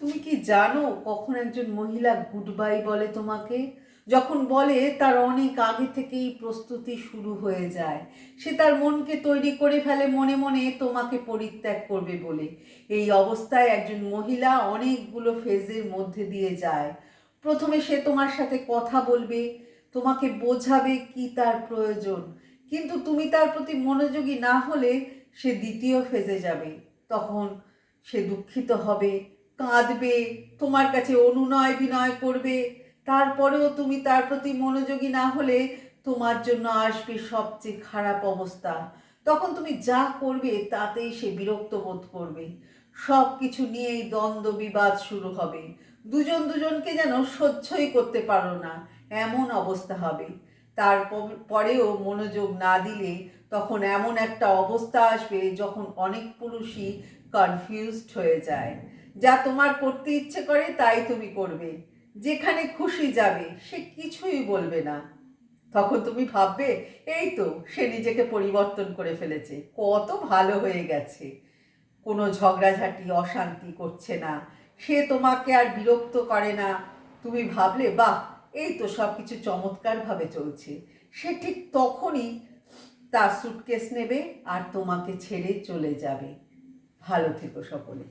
তুমি কি জানো কখন একজন মহিলা গুড বাই বলে তোমাকে? যখন বলে তার অনেক আগে থেকেই প্রস্তুতি শুরু হয়ে যায়। সে তার মনকে তৈরি করে ফেলে, মনে মনে তোমাকে পরিত্যাগ করবে বলে। এই অবস্থায় একজন মহিলা অনেকগুলো ফেজের মধ্যে দিয়ে যায়। প্রথমে সে তোমার সাথে কথা বলবে, তোমাকে বোঝাবে কি তার প্রয়োজন। কিন্তু তুমি তার প্রতি মনোযোগী না হলে সে দ্বিতীয় ফেজে যাবে। তখন সে দুঃখিত হবে কাঁদবে, তোমার কাছে অনুনয় বিনয় করবে। তারপরেও তুমি তার প্রতি মনোযোগী না হলে তোমার জন্য আসবে সবচেয়ে খারাপ অবস্থা। তখন তুমি যা করবে তাতেই সে বিরক্ত বোধ করবে। সব কিছু নিয়েই দ্বন্দ্ব বিবাদ শুরু হবে। দুজন দুজনকে যেন সহ্যই করতে পারো না, এমন অবস্থা হবে। তারপর, পরেও মনোযোগ না দিলে তখন এমন একটা অবস্থা আসবে যখন অনেক পুরুষই কনফিউজড হয়ে যায়। যা তোমার করতে ইচ্ছে করে তাই তুমি করবে। যেখানে খুশি যাবে, সে কিছুই বলবে না। তখন তুমি ভাববে, এই তো সে নিজেকে পরিবর্তন করে ফেলেছে, কত ভালো হয়ে গেছে। কোনো ঝগড়াঝাটি, অশান্তি করছে না, সে তোমাকে আর বিরক্ত করে না। তুমি ভাবলে, বাহ, এই তো সব কিছু চমৎকারভাবে চলছে। সে ঠিক তখনই তার সুটকেস নেবে আর তোমাকে ছেড়ে চলে যাবে। ভালো থেকো সকলে।